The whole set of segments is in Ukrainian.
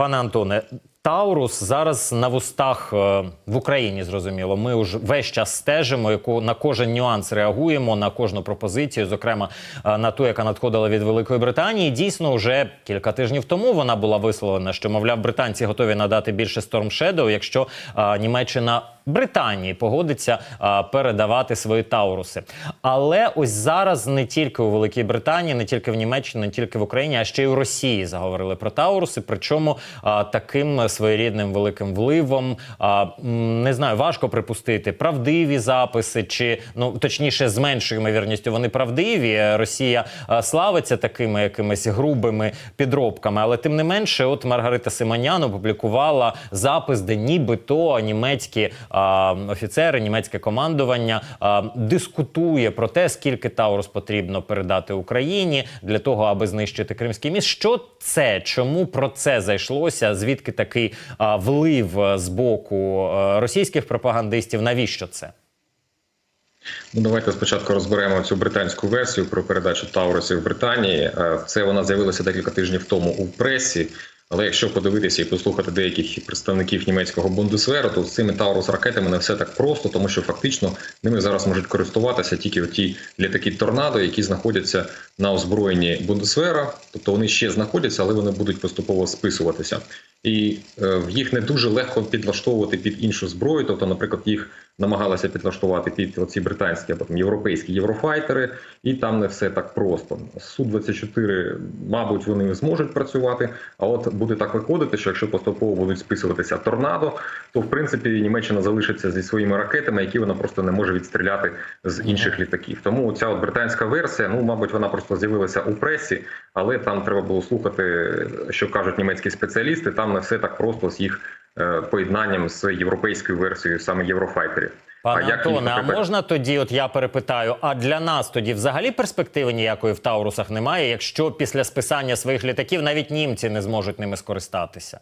Пане Антоне, Таурус зараз на вустах е, в Україні. Зрозуміло. Ми вже весь час стежимо, яку на кожен нюанс реагуємо, на кожну пропозицію, зокрема е, на ту, яка надходила від Великої Британії. Дійсно, вже кілька тижнів тому вона була висловлена, що мовляв, британці готові надати більше Storm Shadow, якщо е, Німеччина Британії погодиться а, передавати свої тауруси. Але ось зараз не тільки у Великій Британії, не тільки в Німеччині, не тільки в Україні, а ще й у Росії заговорили про тауруси. Причому а, таким своєрідним великим вливом а, не знаю, важко припустити правдиві записи, чи ну точніше, з меншою ймовірністю вони правдиві. Росія а, славиться такими якимись грубими підробками, але тим не менше, от Маргарита Симонян опублікувала запис, де нібито німецькі офіцери, німецьке командування дискутує про те, скільки Таурус потрібно передати Україні для того, аби знищити Кримський міст. Що це? Чому про це зайшлося? Звідки такий влив з боку російських пропагандистів? Навіщо це? Ну, давайте спочатку розберемо цю британську версію про передачу Таурусів в Британії. Е, Це вона з'явилася декілька тижнів тому у пресі. Але якщо подивитися і послухати деяких представників німецького бундесверу, то з цими таурус ракетами не все так просто, тому що фактично ними зараз можуть користуватися тільки ті літаки торнадо, які знаходяться на озброєнні бундесвера. Тобто вони ще знаходяться, але вони будуть поступово списуватися. І е, їх не дуже легко підлаштовувати під іншу зброю. Тобто, наприклад, їх намагалися підлаштувати під оці британські або там європейські єврофайтери, і там не все так просто. Су 24 мабуть, вони зможуть працювати. А от буде так виходити, що якщо поступово будуть списуватися торнадо, то в принципі Німеччина залишиться зі своїми ракетами, які вона просто не може відстріляти з інших літаків. Тому ця от британська версія, ну мабуть, вона просто з'явилася у пресі, але там треба було слухати, що кажуть німецькі спеціалісти. Там не все так просто з їх поєднанням з європейською версією саме єврофайтерів. Пане їх, Антоне, а можна тоді, от я перепитаю, а для нас тоді взагалі перспективи ніякої в Таурусах немає, якщо після списання своїх літаків навіть німці не зможуть ними скористатися?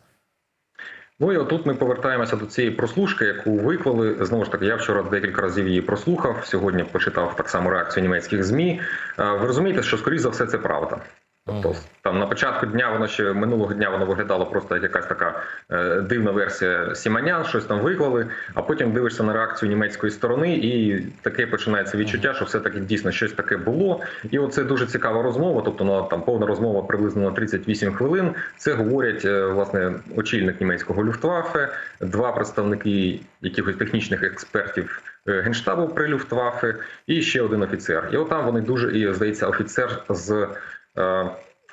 Ну і отут ми повертаємося до цієї прослушки, яку виклали. Знову ж таки, я вчора декілька разів її прослухав. Сьогодні почитав так само реакцію німецьких змі. Е, Ви розумієте, що скоріш за все це правда. Тобто там на початку дня воно ще минулого дня воно виглядало просто як якась така е, дивна версія Сіманян, щось там виклали. А потім дивишся на реакцію німецької сторони, і таке починається відчуття, що все таки дійсно щось таке було. І оце дуже цікава розмова. Тобто, ну там повна розмова приблизно на 38 хвилин. Це говорять е, власне очільник німецького люфтваффе, два представники якихось технічних експертів. е, Генштабу при Люфтваффе і ще один офіцер. І отам вони дуже і здається, офіцер з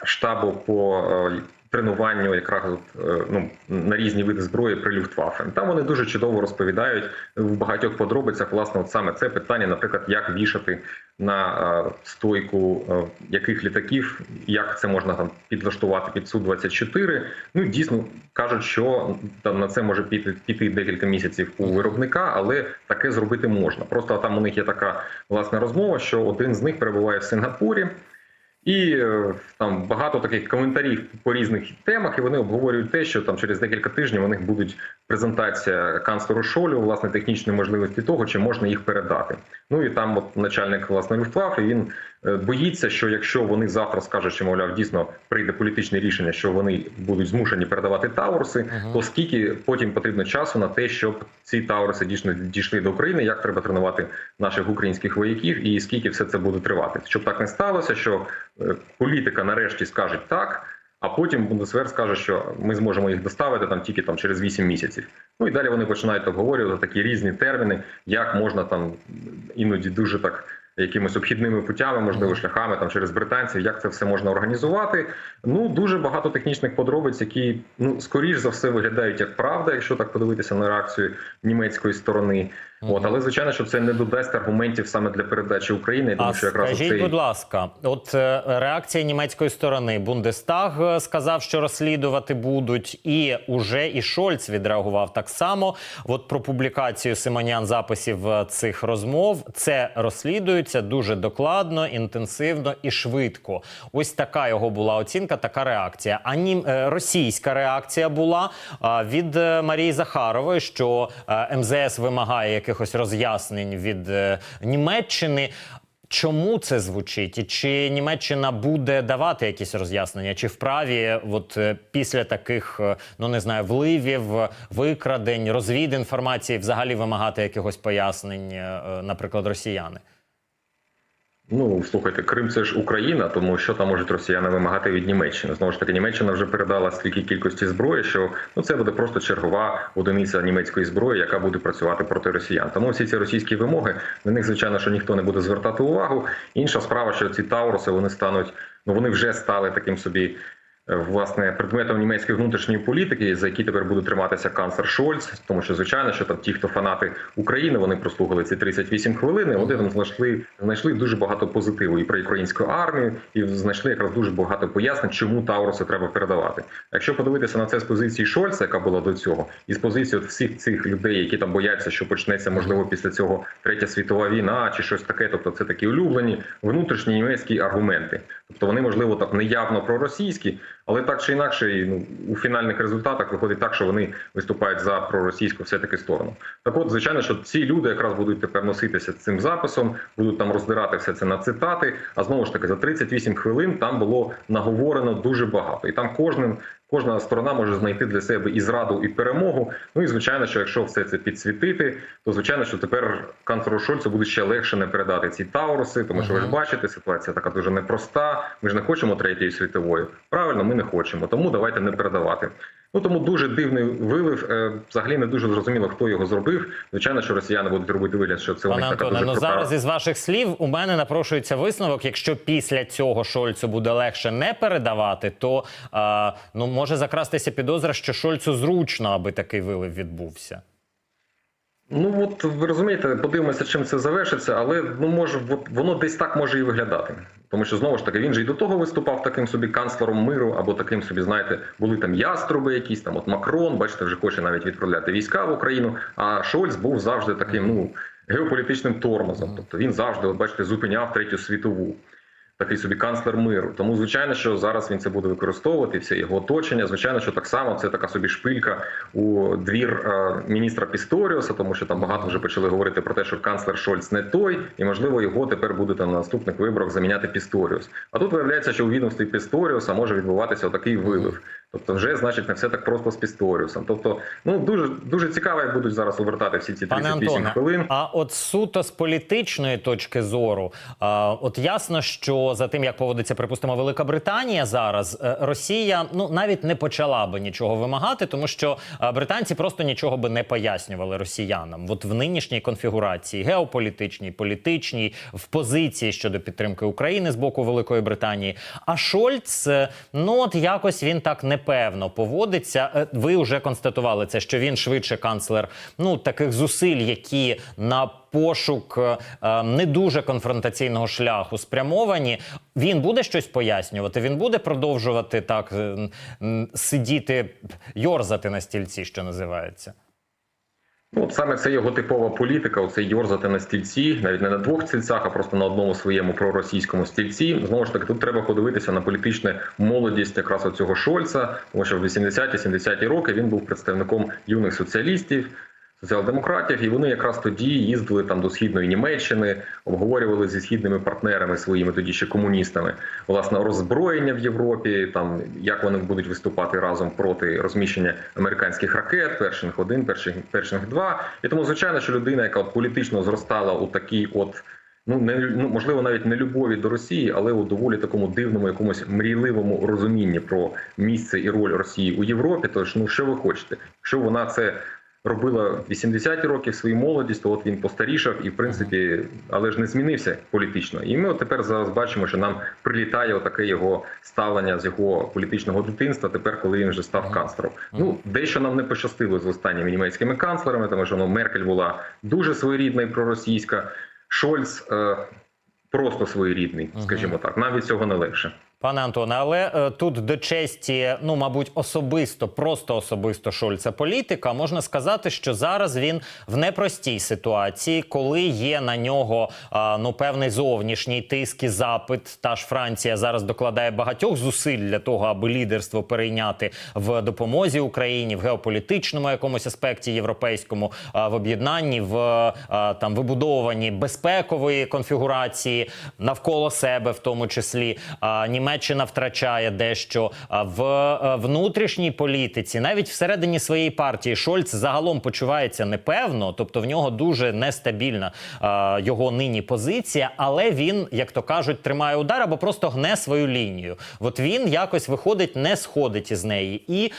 штабу по е, тренуванню, якраз е, ну на різні види зброї при Люфтваффе. Там вони дуже чудово розповідають в багатьох подробицях. Власне, от саме це питання, наприклад, як вішати на е, стойку е, яких літаків, як це можна там підлаштувати під су 24 Ну дійсно кажуть, що там на це може піти піти декілька місяців у виробника, але таке зробити можна. Просто там у них є така власна розмова, що один з них перебуває в Сингапурі. І е, там багато таких коментарів по різних темах, і вони обговорюють те, що там через декілька тижнів у них будуть презентація канцлеру Шолю, власне, технічні можливості того, чи можна їх передати. Ну і там, от начальник власне Люфтваффе, він боїться, що якщо вони завтра скажуть, що мовляв дійсно прийде політичне рішення, що вони будуть змушені передавати Таурси, то скільки потім потрібно часу на те, щоб ці Тауруси дійсно дійшли до України, як треба тренувати наших українських вояків, і скільки все це буде тривати, щоб так не сталося, що е, політика нарешті скаже так. А потім Бундесвер скаже, що ми зможемо їх доставити там тільки там через 8 місяців. Ну і далі вони починають обговорювати такі різні терміни, як можна там іноді дуже так якимись обхідними путями, можливо, шляхами там через британців, як це все можна організувати. Ну дуже багато технічних подробиць, які ну скоріш за все виглядають як правда, якщо так подивитися на реакцію німецької сторони. От, але звичайно, що це не додасть аргументів саме для передачі України, тому А що якраз скажіть, оцей... будь ласка, от е, реакція німецької сторони Бундестаг е, сказав, що розслідувати будуть, і уже і Шольц відреагував так само. От про публікацію Симонян записів е, цих розмов це розслідується дуже докладно, інтенсивно і швидко. Ось така його була оцінка, така реакція. А нім російська реакція була від Марії Захарової, що МЗС вимагає якихось роз'яснень від е, Німеччини. чому це звучить? І чи Німеччина буде давати якісь роз'яснення? Чи вправі, от е, після таких, е, ну не знаю, вливів, викрадень, розвід інформації, взагалі вимагати якихось пояснень, наприклад, росіяни? Ну слухайте, Крим це ж Україна, тому що там можуть росіяни вимагати від Німеччини. Знову ж таки, Німеччина вже передала стільки кількості зброї, що ну це буде просто чергова одиниця німецької зброї, яка буде працювати проти росіян. Тому всі ці російські вимоги на них, звичайно, що ніхто не буде звертати увагу. Інша справа, що ці Тауруси вони стануть, ну вони вже стали таким собі. Власне, предметом німецької внутрішньої політики, за які тепер буде триматися канцлер Шольц, тому що звичайно, що там ті, хто фанати України, вони прослухали ці 38 хвилин. і Вони там знайшли знайшли дуже багато позитиву і про українську армію, і знайшли якраз дуже багато пояснень, чому Тауруси треба передавати. Якщо подивитися на це з позиції Шольца, яка була до цього, і з позиції от всіх цих людей, які там бояться, що почнеться можливо після цього третя світова війна чи щось таке, тобто це такі улюблені внутрішні німецькі аргументи. Тобто вони можливо так неявно проросійські, але так чи інакше, ну у фінальних результатах виходить так, що вони виступають за проросійську все таки сторону. Так, от, звичайно, що ці люди якраз будуть тепер носитися цим записом, будуть там роздирати все це на цитати. А знову ж таки, за 38 хвилин там було наговорено дуже багато, і там кожним. Кожна сторона може знайти для себе і зраду, і перемогу. Ну і звичайно, що якщо все це підсвітити, то звичайно, що тепер канцлеру Шольцу буде ще легше не передати ці тауруси, тому що ви ж бачите, ситуація така дуже непроста. Ми ж не хочемо третьої світової. Правильно, ми не хочемо, тому давайте не передавати. Ну тому дуже дивний вилив. Е, Взагалі не дуже зрозуміло, хто його зробив. Звичайно, що росіяни будуть робити вигляд, що це у Пане така Антоне, дуже ну крута зараз із ваших слів у мене напрошується висновок. Якщо після цього Шольцу буде легше не передавати, то а, ну може закрастися підозра, що Шольцу зручно, аби такий вилив відбувся. Ну от ви розумієте, подивимося, чим це завершиться, але ну може, воно десь так може і виглядати. Тому що знову ж таки він же і до того виступав таким собі канцлером миру, або таким собі, знаєте, були там яструби, якісь там от Макрон, бачите, вже хоче навіть відправляти війська в Україну. А Шольц був завжди таким, ну геополітичним тормозом. Тобто він завжди, от бачите, зупиняв третю світову. Такий собі канцлер миру. Тому, звичайно, що зараз він це буде використовувати, все його оточення. Звичайно, що так само це така собі шпилька у двір е, міністра Пісторіуса, тому що там багато вже почали говорити про те, що канцлер Шольц не той, і можливо його тепер буде на наступних виборах заміняти Пісторіус. А тут виявляється, що у відомстві Пісторіуса може відбуватися отакий вилив. Тобто, вже значить не все так просто з Пісторіусом. Тобто, ну дуже дуже цікаво, як будуть зараз обертати всі ці Пане 38 Антоне, хвилин. а от суто з політичної точки зору, а, от ясно, що за тим, як поводиться, припустимо, Велика Британія зараз, е, Росія ну навіть не почала би нічого вимагати, тому що е, британці просто нічого би не пояснювали росіянам. От в нинішній конфігурації, геополітичній, політичній, в позиції щодо підтримки України з боку Великої Британії. А Шольц, е, ну от якось він так непевно поводиться. Е, Ви вже констатували це, що він швидше канцлер ну таких зусиль, які на пошук е, е, не дуже конфронтаційного шляху спрямовані. Він буде щось пояснювати. Він буде продовжувати так сидіти, йорзати на стільці, що називається. От саме це його типова політика. Оце йорзати на стільці, навіть не на двох стільцях, а просто на одному своєму проросійському стільці. Знову ж таки, тут треба подивитися на політичну молодість якраз оцього Шольца, тому що в 80-70-ті роки він був представником юних соціалістів. Соціал-демократів, і вони якраз тоді їздили там до східної Німеччини, обговорювали зі східними партнерами своїми тоді ще комуністами власне роззброєння в Європі, там як вони будуть виступати разом проти розміщення американських ракет, один, перших перших два. І тому звичайно, що людина, яка от політично зростала у такій, от ну не ну можливо, навіть не любові до Росії, але у доволі такому дивному, якомусь мрійливому розумінні про місце і роль Росії у Європі. Тож, ну що ви хочете, якщо вона це робила в 80-ті роки в своїй молодість, то от він постарішав і в принципі, але ж не змінився політично. І ми от тепер зараз бачимо, що нам прилітає отаке його ставлення з його політичного дитинства. Тепер, коли він вже став канцлером. Ну дещо нам не пощастило з останніми німецькими канцлерами, тому що ну, Меркель була дуже своєрідна і проросійська. Шольц е, просто своєрідний, скажімо так. Нам від цього не легше. Пане Антоне, але е, тут до честі, ну мабуть, особисто, просто особисто Шольца політика, можна сказати, що зараз він в непростій ситуації, коли є на нього е, ну певний зовнішній тиск і запит. Та ж Франція зараз докладає багатьох зусиль для того, аби лідерство перейняти в допомозі Україні в геополітичному якомусь аспекті європейському, е, в об'єднанні, в е, там вибудованні безпекової конфігурації навколо себе, в тому числі. А, Німеччина втрачає дещо в е, внутрішній політиці, навіть всередині своєї партії, Шольц загалом почувається непевно, тобто в нього дуже нестабільна його нині позиція, але він, як то кажуть, тримає удар або просто гне свою лінію. От він якось виходить, не сходить із неї. І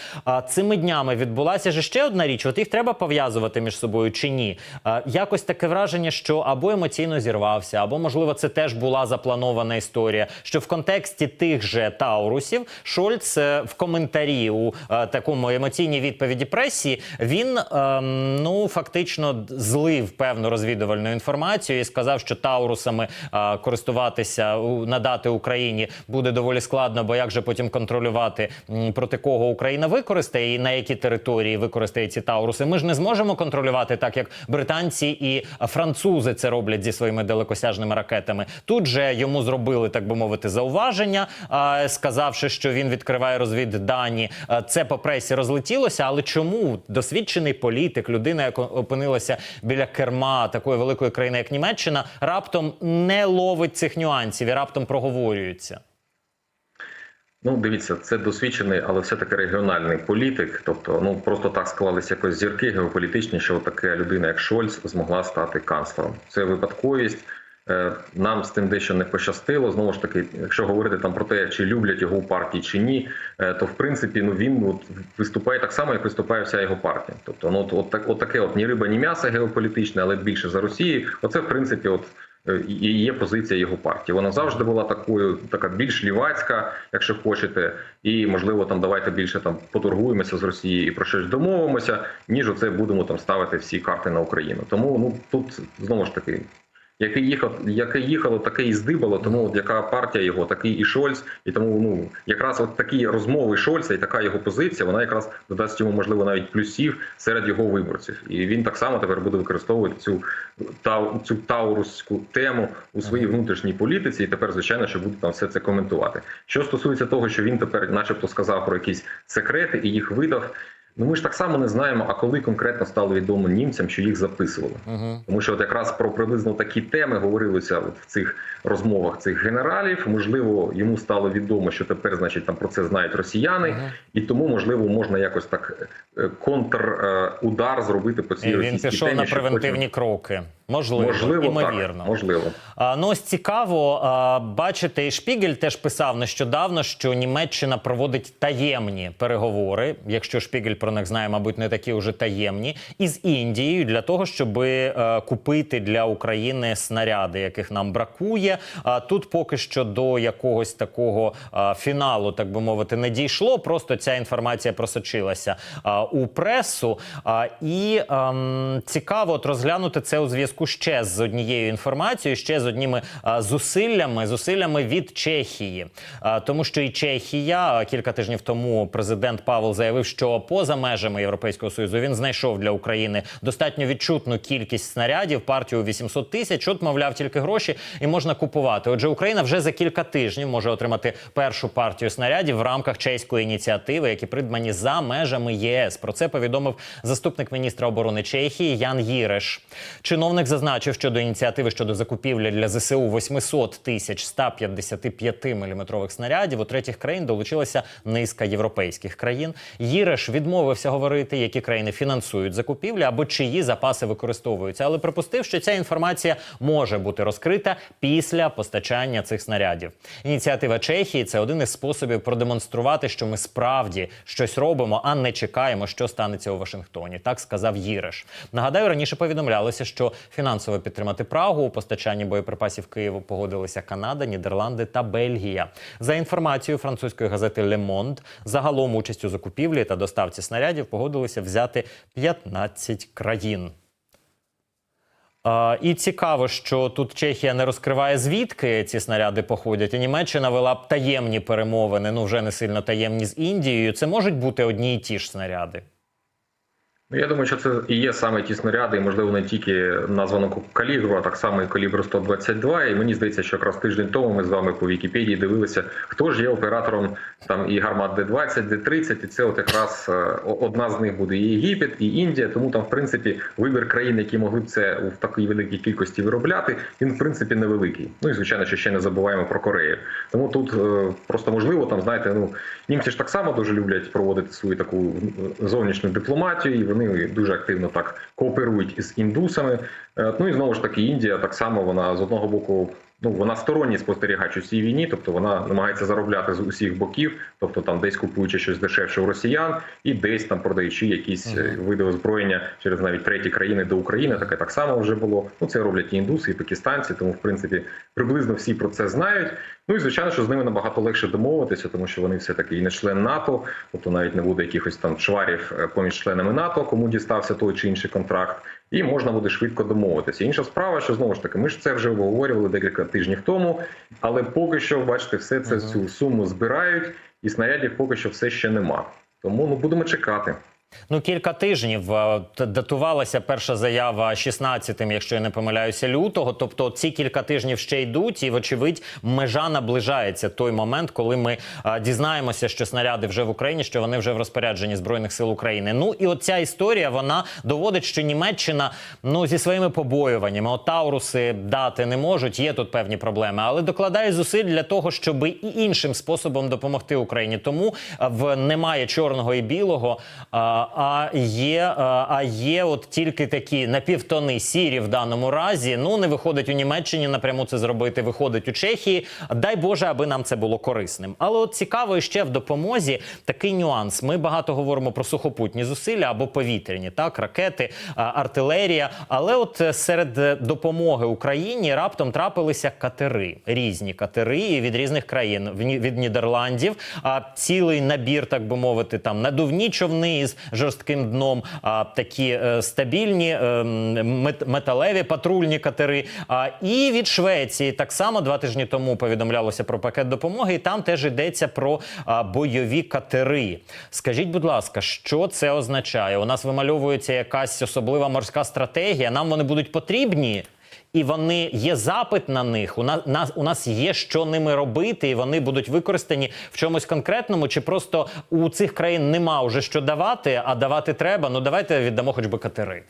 цими днями відбулася ж ще одна річ. От їх треба пов'язувати між собою чи ні? Якось таке враження, що або емоційно зірвався, або можливо це теж була запланована історія. Що в контексті тих же Таурусів Шольц е, в коментарі у е, такому емоційній відповіді пресі він ем, ну фактично злив певну розвідувальну інформацію і сказав, що Таурусами е, користуватися надати Україні буде доволі складно, бо як же потім контролювати проти кого Україна використає і на які території використає ці Тауруси. Ми ж не зможемо контролювати так, як британці і французи це роблять зі своїми далекосяжними ракетами. Тут же йому зробили, так би мовити, зауваження, а, сказавши, що він відкриває розвіддані. Це по пресі розлетілося. Але чому досвідчений політик, людина, яка опинилася біля керма такої великої країни, як Німеччина, раптом не ловить цих нюансів і раптом проговорюється? Ну, дивіться, це досвідчений, але все-таки регіональний політик. Тобто, ну просто так склалися якось зірки геополітичні, що така людина, як Шольц, змогла стати канцлером. Це випадковість. Е, Нам з тим дещо не пощастило. Знову ж таки, якщо говорити там про те, чи люблять його у партії чи ні, е, то в принципі ну він от, виступає так само, як виступає вся його партія. Тобто, ну от, так, от таке от ні риба, ні м'ясо геополітичне, але більше за Росією. Оце в принципі, от е, і є позиція його партії. Вона завжди була такою, така більш лівацька, якщо хочете, і можливо там давайте більше там поторгуємося з Росією і про щось домовимося, ніж оце будемо там ставити всі карти на Україну. Тому ну тут знову ж таки. Яке їхав, яке їхало, таке і здибало. Тому от яка партія його, такий і Шольц, і тому ну якраз от такі розмови Шольца і така його позиція, вона якраз додасть йому можливо навіть плюсів серед його виборців. І він так само тепер буде використовувати цю тау, цю тауруську тему у своїй внутрішній політиці. І тепер, звичайно, що буде там все це коментувати. Що стосується того, що він тепер, начебто, сказав про якісь секрети і їх видав. Ну ми ж так само не знаємо, а коли конкретно стало відомо німцям, що їх записували. Угу. Тому що от якраз про приблизно такі теми говорилося от в цих розмовах цих генералів. Можливо, йому стало відомо, що тепер, значить, там про це знають росіяни, Мгм. і тому можливо можна якось так е, контрудар зробити по цій І він російській пішов темі, на превентивні превентивні кроки. Можливо, можливо імовірно. так, можливо. А, ну ось цікаво, а, бачите, і Шпігель теж писав нещодавно, що Німеччина проводить таємні переговори, якщо Шпігель про них знає, мабуть, не такі вже таємні, із Індією для того, щоб е, купити для України снаряди, яких нам бракує. А тут поки що до якогось такого а, фіналу, так би мовити, не дійшло. Просто ця інформація просочилася а, у пресу. А, і ем, цікаво от розглянути це у зв'язку ще з однією інформацією, ще з одніми зусиллями, зусиллями від Чехії. Тому що і Чехія кілька тижнів тому президент Павел заявив, що поза межами Європейського союзу він знайшов для України достатньо відчутну кількість снарядів, партію у 800 тисяч. От, мовляв, тільки гроші і можна купувати. Отже, Україна вже за кілька тижнів може отримати першу партію снарядів в рамках чеської ініціативи, які придбані за межами єС. Про це повідомив заступник міністра оборони Чехії Ян Їреш. Чиновник зазначив, що до ініціативи щодо закупівлі для ЗСУ 800 тисяч 155 мм снарядів у третіх країн долучилася низка європейських країн. Їреш відмовився говорити, які країни фінансують закупівлі або чиї запаси використовуються, але припустив, що ця інформація може бути розкрита після постачання цих снарядів. Ініціатива Чехії це один із способів продемонструвати, що ми справді щось робимо, а не чекаємо, що станеться у Вашингтоні. Так сказав Їреш. Нагадаю, раніше повідомлялося, що фінансово підтримати Прагу у постачанні боєприпасів Києву погодилися Канада, Нідерланди та Бельгія. За інформацією французької газети Le Monde, загалом участь у закупівлі та доставці снарядів погодилися взяти 15 країн. І цікаво, що тут Чехія не розкриває звідки ці снаряди походять. І Німеччина вела б таємні перемовини, ну вже не сильно таємні з Індією. Це можуть бути одні й ті ж снаряди. Ну, я думаю, що це і є саме ті снаряди, і можливо не тільки названо калібру, а так само і калібр 122. І мені здається, що якраз тиждень тому ми з вами по Вікіпедії дивилися, хто ж є оператором там і гармат Д-20, Д-30, і це от якраз е, одна з них буде і Єгипет, і Індія. Тому там, в принципі, вибір країн, які могли б це в такій великій кількості виробляти, він в принципі невеликий. Ну і звичайно, що ще не забуваємо про Корею. Тому тут е, просто можливо, там знаєте, ну німці ж так само дуже люблять проводити свою таку зовнішню дипломатію, вони дуже активно так кооперують із індусами. Е, Ну і знову ж таки, Індія так само вона з одного боку. Ну, вона сторонній спостерігач у цій війні, тобто вона намагається заробляти з усіх боків, тобто там десь купуючи щось дешевше у росіян, і десь там продаючи якісь е, види озброєння через навіть треті країни до України. Таке так само вже було. Ну це роблять і індуси, і пакистанці. Тому в принципі приблизно всі про це знають. Ну і звичайно, що з ними набагато легше домовитися, тому що вони все таки і не член НАТО, тобто навіть не буде якихось там чварів е, поміж членами НАТО, кому дістався той чи інший контракт, і можна буде швидко домовитися. Інша справа, що знову ж таки, ми ж це вже обговорювали декілька тижнів тому, але поки що, бачите, все це цю суму збирають, і снарядів поки що все ще нема. Тому ну будемо чекати. Ну, кілька тижнів е, датувалася перша заява 16-тим, якщо я не помиляюся, лютого. Тобто ці кілька тижнів ще йдуть, і вочевидь, межа наближається той момент, коли ми е, дізнаємося, що снаряди вже в Україні, що вони вже в розпорядженні збройних сил України. Ну і оця історія вона доводить, що Німеччина ну зі своїми побоюваннями, от Тауруси дати не можуть. Є тут певні проблеми, але докладає зусиль для того, щоб і іншим способом допомогти Україні. Тому е, в немає чорного і білого. А є, а а є от тільки такі напівтони сірі в даному разі. Ну не виходить у Німеччині напряму це зробити. Виходить у Чехії. Дай Боже, аби нам це було корисним. Але от цікаво ще в допомозі такий нюанс. Ми багато говоримо про сухопутні зусилля або повітряні, так ракети, артилерія. Але от е, серед е, допомоги Україні раптом трапилися катери, різні катери від різних країн від Нідерландів. А цілий набір, так би мовити, там надувні човни із жорстким дном, а такі е, стабільні е, металеві патрульні катери. А і від Швеції так само два тижні тому повідомлялося про пакет допомоги, і там теж йдеться про бойові катери. Скажіть, будь ласка, що це означає? У нас вимальовується якась особлива морська стратегія. Нам вони будуть потрібні. І вони є запит на них. У нас, нас у нас є що ними робити, і вони будуть використані в чомусь конкретному. Чи просто у цих країн нема вже що давати, а давати треба? Ну давайте віддамо хоч би катери.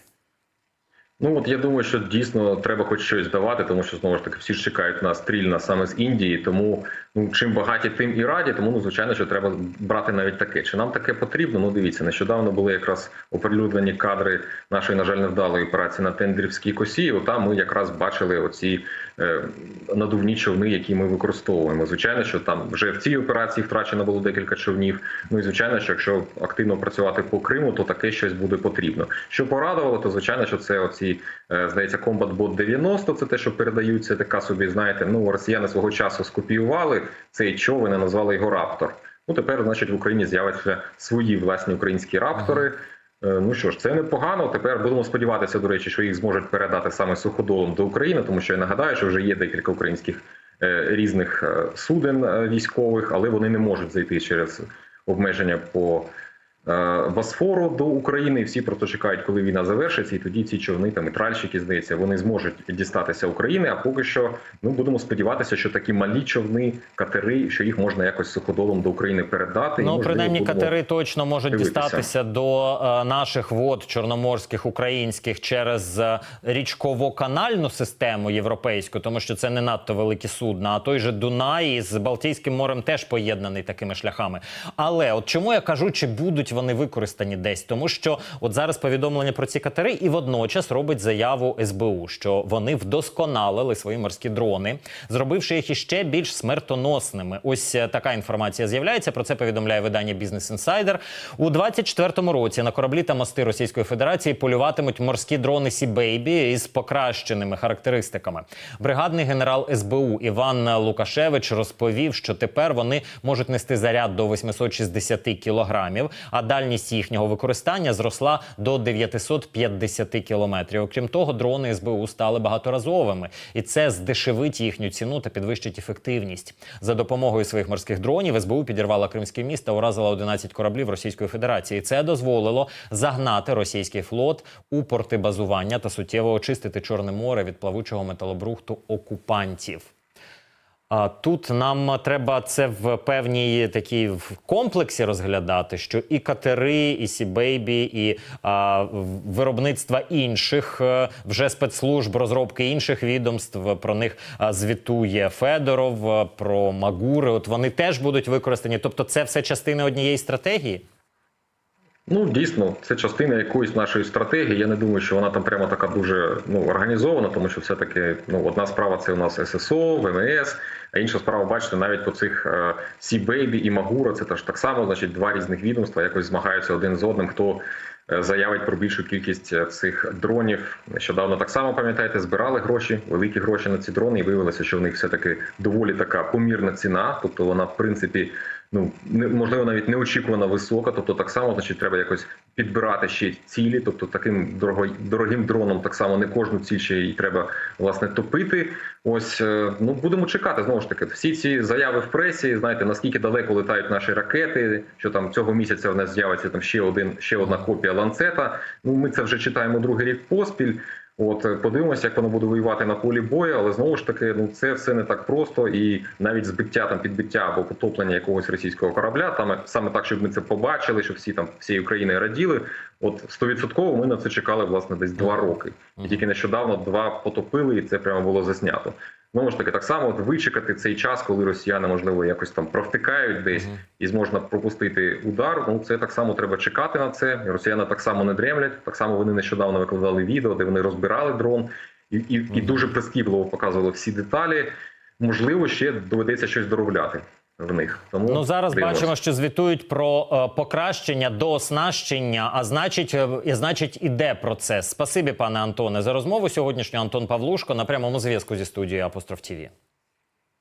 Ну от я думаю, що дійсно треба хоч щось давати, тому що знову ж таки всі ж чекають на стрільна саме з Індії. Тому ну чим багаті, тим і раді. Тому ну звичайно, що треба брати навіть таке. Чи нам таке потрібно? Ну дивіться, нещодавно були якраз оприлюднені кадри нашої, на жаль, невдалої операції на Тендрівській косі. Там ми якраз бачили оці е, надувні човни, які ми використовуємо. Звичайно, що там вже в цій операції втрачено було декілька човнів. Ну і звичайно, що якщо активно працювати по Криму, то таке щось буде потрібно. Що порадувало, то звичайно, що це оці здається Combat Bot 90, Це те, що передаються, така собі. Знаєте, ну росіяни свого часу скопіювали цей човен і назвали його Раптор. Ну тепер, значить, в Україні з'являться свої власні українські раптори. Е, Ну що ж, це непогано. Тепер будемо сподіватися, до речі, що їх зможуть передати саме суходолом до України, тому що я нагадаю, що вже є декілька українських е, різних е, суден е, військових, але вони не можуть зайти через обмеження по е, Босфору до України. І всі просто чекають, коли війна завершиться, і тоді ці човни там і тральщики, здається, вони зможуть дістатися України. А поки що ну будемо сподіватися, що такі малі човни, катери, що їх можна якось суходолом до України передати. і, Ну, можливо, принаймні, катери точно можуть дивитися. дістатися до е, наших вод чорноморських українських через е, річково-канальну систему європейську, тому що це не надто великі судна. А той же Дунай з Балтійським морем теж поєднаний такими шляхами. Але от чому я кажу, чи будуть вони використані десь? Тому що от зараз повідомлення про ці катери, і водночас робить заяву СБУ, що вони вдосконалили свої морські дрони, зробивши їх іще більш смертоносними. Ось е, така інформація з'являється. Про це повідомляє видання Бізнес Інсайдер. У 24-му році на кораблі та мости Російської Федерації полюватимуть морські дрони Сі Бейбі із покращеними характеристиками. Бригадний генерал СБУ Іван Лукашевич розповів, що тепер вони можуть нести заряд до 860 кілограмів. А дальність їхнього використання зросла до 950 кілометрів. Окрім того, дрони СБУ стали багаторазовими, і це здешевить їхню ціну та підвищить ефективність. За допомогою своїх морських дронів СБУ підірвала Кримський міст та уразила 11 кораблів Російської Федерації. Це дозволило загнати російський флот у порти базування та суттєво очистити Чорне море від плавучого металобрухту окупантів. Тут нам треба це в певній такій в комплексі розглядати, що і катери, і Сібейбі, і а, виробництва інших е, вже спецслужб, розробки інших відомств. Про них звітує Федоров, е, про Магури. От вони теж будуть використані. Тобто, це все частини однієї стратегії. Ну, дійсно, це частина якоїсь нашої стратегії. Я не думаю, що вона там прямо така дуже ну, організована, тому що все-таки ну, одна справа це у нас ССО, ВМС, а інша справа, бачите, навіть по цих е, Сі-Бейбі і Магура, це теж так само, значить, два різних відомства якось змагаються один з одним, хто е, заявить про більшу кількість е, цих дронів. Нещодавно так само, пам'ятаєте, збирали гроші, великі гроші на ці дрони, і виявилося, що в них все-таки доволі така помірна ціна, тобто вона, в принципі, ну можливо навіть неочікувано висока. Тобто, так само, значить, треба якось підбирати ще цілі. Тобто, таким дорого, дорогим дроном так само не кожну ціль ще й треба власне топити. Ось е, ну будемо чекати знову ж таки. Всі ці заяви в пресі, знаєте, наскільки далеко летають наші ракети, що там цього місяця в нас з'явиться там ще один, ще одна копія ланцета. Ну ми це вже читаємо другий рік поспіль. От е, подивимося, як воно буде воювати на полі бою, але знову ж таки, ну це все не так просто, і навіть збиття там підбиття або потоплення якогось російського корабля, там саме так, щоб ми це побачили, щоб всі там всі України раділи. От стовідсотково ми на це чекали власне десь два роки, і тільки нещодавно два потопили, і це прямо було заснято. Знову ж таки, так само от вичекати цей час, коли росіяни можливо якось там провтикають десь і зможна пропустити удар. Ну це так само треба чекати на це. Росіяни так само не дремлять. Так само вони нещодавно викладали відео, де вони розбирали дрон і, і, і дуже прискіпливо показували всі деталі. Можливо, ще доведеться щось доробляти в них. Тому Ну зараз дивимося. бачимо, що звітують про е, покращення до оснащення, а значить, е, і значить, іде процес. Спасибі, пане Антоне, за розмову сьогоднішню. Антон Павлушко на прямому зв'язку зі студією Апостроф ТІВІ.